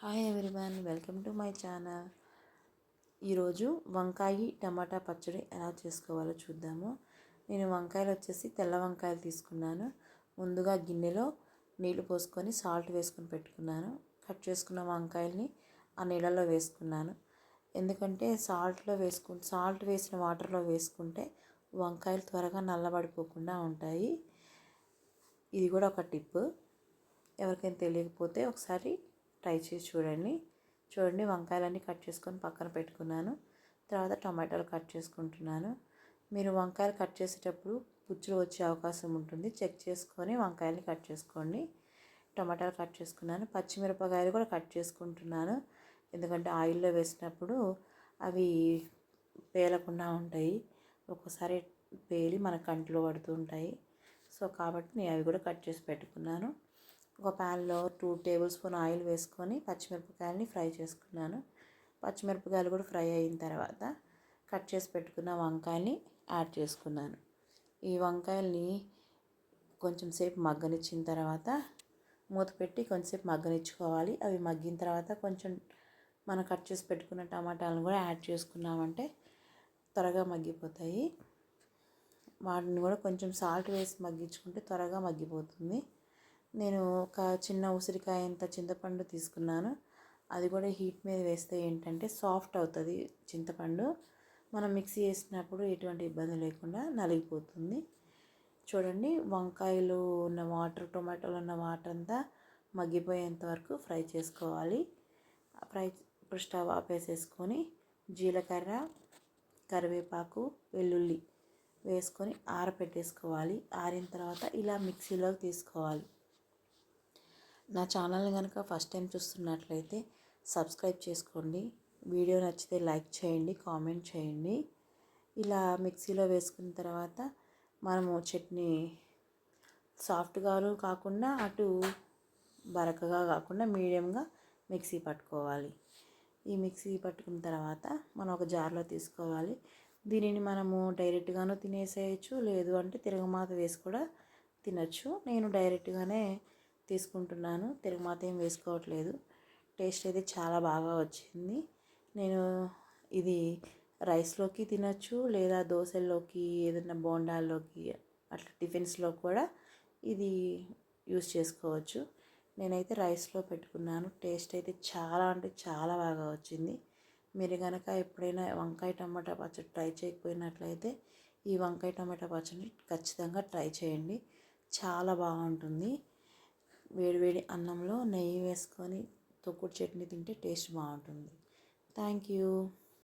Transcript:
Hi everyone welcome to my channel ఈరోజు వంకాయ టమాటా పచ్చడి ఎలా చేసుకోవాలో చూద్దాము. నేను వంకాయలు వచ్చేసి తెల్ల వంకాయలు తీసుకున్నాను. ముందుగా గిన్నెలో నీళ్ళు పోసుకొని సాల్ట్ వేసుకొని పెట్టుకున్నాను. కట్ చేసుకున్న వంకాయల్ని ఆ నీళ్ళలో వేసుకున్నాను. ఎందుకంటే సాల్ట్లో వేసుకు సాల్ట్ వేసిన వాటర్లో వేసుకుంటే వంకాయలు త్వరగా నల్లబడిపోకుండా ఉంటాయి. ఇది కూడా ఒక టిప్ ఎవరికైనా తెలియకపోతే ఒకసారి ట్రై చేసి చూడండి. చూడండి వంకాయలన్నీ కట్ చేసుకొని పక్కన పెట్టుకున్నాను. తర్వాత టమాటాలు కట్ చేసుకుంటున్నాను. మీరు వంకాయలు కట్ చేసేటప్పుడు పుచ్చులు వచ్చే అవకాశం ఉంటుంది. చెక్ చేసుకొని వంకాయల్ని కట్ చేసుకోండి. టమాటాలు కట్ చేసుకున్నాను. పచ్చిమిరపకాయలు కూడా కట్ చేసుకుంటున్నాను. ఎందుకంటే ఆయిల్లో వేసినప్పుడు అవి పేలకుండా ఉంటాయి. ఒక్కోసారి పేలి మన కంటిలో పడుతూ ఉంటాయి. సో కాబట్టి నేను అవి కూడా కట్ చేసి పెట్టుకున్నాను. ఒక ప్యాన్లో టూ టేబుల్ స్పూన్ ఆయిల్ వేసుకొని పచ్చిమిరపకాయలని ఫ్రై చేసుకున్నాను. పచ్చిమిరపకాయలు కూడా ఫ్రై అయిన తర్వాత కట్ చేసి పెట్టుకున్న వంకాయని యాడ్ చేసుకున్నాను. ఈ వంకాయల్ని కొంచెం సేపు మగ్గనిచ్చిన తర్వాత మూత పెట్టి కొంచెంసేపు మగ్గనిచ్చుకోవాలి. అవి మగ్గిన తర్వాత కొంచెం మనం కట్ చేసి పెట్టుకున్న టమాటాలను కూడా యాడ్ చేసుకున్నామంటే త్వరగా మగ్గిపోతాయి. వాటిని కూడా కొంచెం సాల్ట్ వేసి మగ్గించుకుంటే త్వరగా మగ్గిపోతుంది. నేను ఒక చిన్న ఉసిరికాయ అంత చింతపండు తీసుకున్నాను. అది కూడా హీట్ మీద వేస్తే ఏంటంటే సాఫ్ట్ అవుతుంది చింతపండు. మనం మిక్సీ వేసినప్పుడు ఎటువంటి ఇబ్బంది లేకుండా నలిగిపోతుంది. చూడండి వంకాయలు ఉన్న వాటర్ టొమాటోలు ఉన్న వాటర్ అంతా మగ్గిపోయేంత వరకు ఫ్రై చేసుకోవాలి. ఫ్రై ఇప్పుడు స్టవ్ ఆపేసేసుకొని జీలకర్ర కరివేపాకు వెల్లుల్లి వేసుకొని ఆరపెట్టేసుకోవాలి. ఆరిన తర్వాత ఇలా మిక్సీలోకి తీసుకోవాలి. నా ఛానల్ని కనుక ఫస్ట్ టైం చూస్తున్నట్లయితే సబ్స్క్రైబ్ చేసుకోండి. వీడియో నచ్చితే లైక్ చేయండి కామెంట్ చేయండి. ఇలా మిక్సీలో వేసుకున్న తర్వాత మనము చట్నీ సాఫ్ట్గాను కాకుండా అటు బరకగా కాకుండా మీడియంగా మిక్సీ పట్టుకోవాలి. ఈ మిక్సీ పట్టుకున్న తర్వాత మనం ఒక జార్లో తీసుకోవాలి. దీనిని మనము డైరెక్ట్గాను తినేసేయచ్చు లేదు అంటే తిరగమాత వేసి కూడా తినచ్చు. నేను డైరెక్ట్గానే తీసుకుంటున్నాను. తిరగమాత ఏం వేసుకోవట్లేదు. టేస్ట్ అయితే చాలా బాగా వచ్చింది. నేను ఇది రైస్లోకి తినచ్చు లేదా దోశల్లోకి ఏదైనా బోండాల్లోకి అట్లా టిఫిన్స్లో కూడా ఇది యూస్ చేసుకోవచ్చు. నేనైతే రైస్లో పెట్టుకున్నాను. టేస్ట్ అయితే చాలా అంటే చాలా బాగా వచ్చింది. మీరు కనుక ఎప్పుడైనా వంకాయ టమాటా పచ్చడి ట్రై చేయకపోయినట్లయితే ఈ వంకాయ టమాటా పచ్చడి ఖచ్చితంగా ట్రై చేయండి. చాలా బాగుంటుంది. వేడివేడి అన్నంలో నెయ్యి వేసుకొని తొక్కుడు చట్నీ తింటే టేస్ట్ బాగుంటుంది. Thank you.